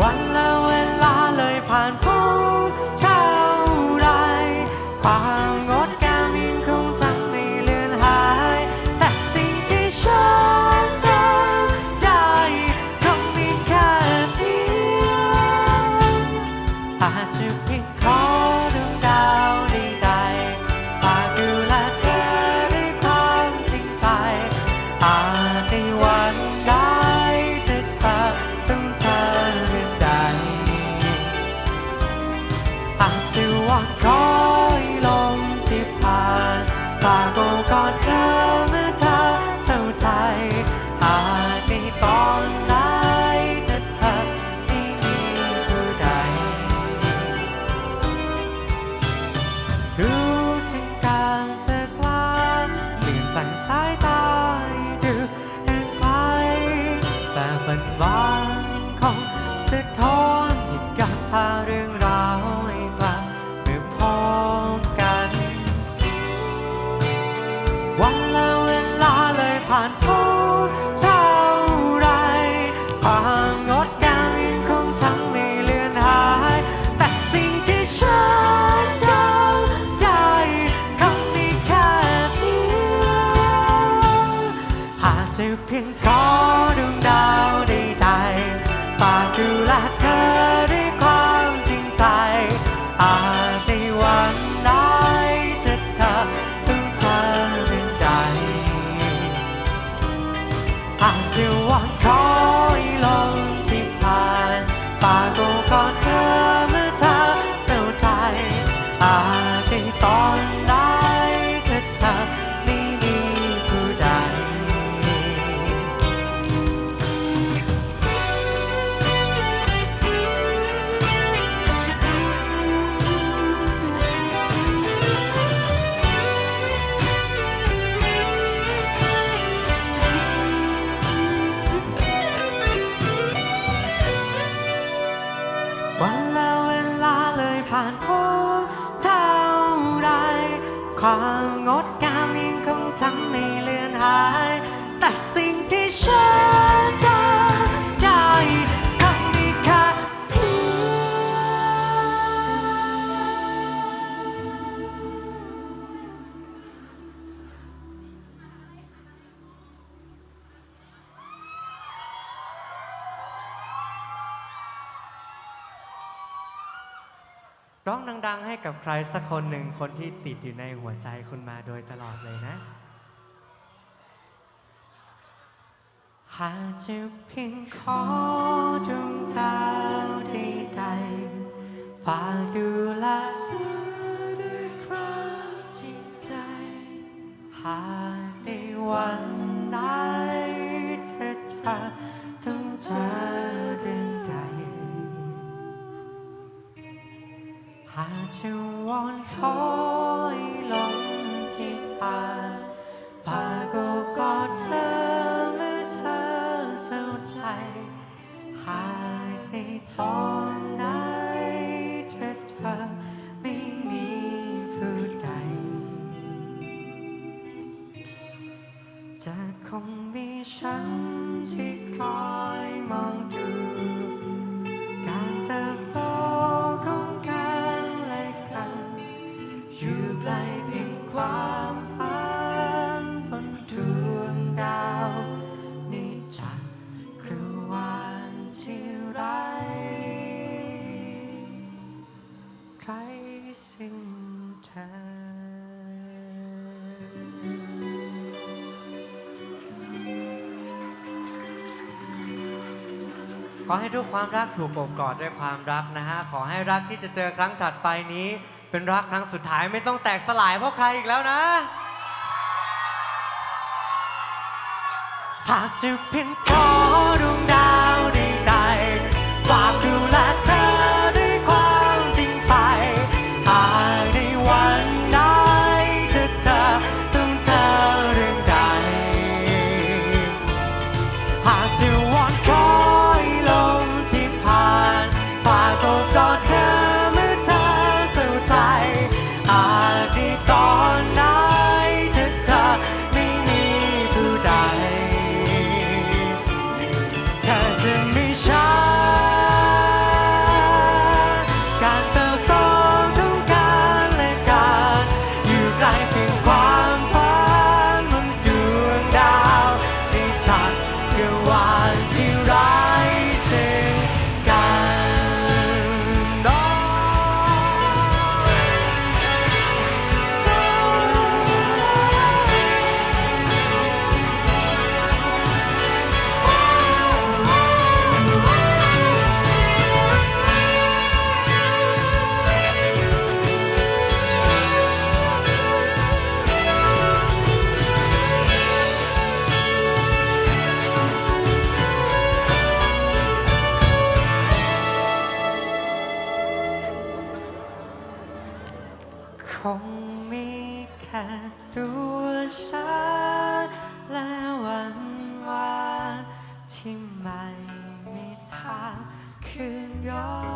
วันและเวลาเลยผ่านพ้นเท่าไรความงดงามยังคงจำไม่เลือนหาย แต่สิ่งที่ฉันทำได้คงมีแค่เพียงอาจจะเพียงขอดวงดาวใดๆฝากดูแลเธอด้วยความจริงใจอาจในวันานพ้นเท่าไรความงดงามยังคงจำไม่เลือนหาย แต่สิ่งที่ฉัน แต่สิ่งที่ฉันทำได้คงมีแค่เพียงร้องดังๆให้กับใครสักคนหนึ่งคนที่ติดอยู่ในหัวใจคุณมาโดยตลอดเลยนะ หากจะเพียงขอดวงดาวใดๆฝากดูแลเธอด้วยความจริงใจ หากในวันใดเธอจะต้องเจอเรื่องใด หากจะวอนขอให้ลมที่ผ่าน หาก ไร้สิ้นขอให้ทุกความรักถูกอบกอดด้วยความรักนะฮะ ขอให้รักที่จะเจอครั้งถัดไปนี้ เป็นรักครั้งสุดท้ายไม่ต้องแตกสลายเพราะใครอีกแล้วนะ หากจะเพียงพอดวงดาว งมีแค่ตัวฉันและวันวานที่ไม่มีทางคืนย้อน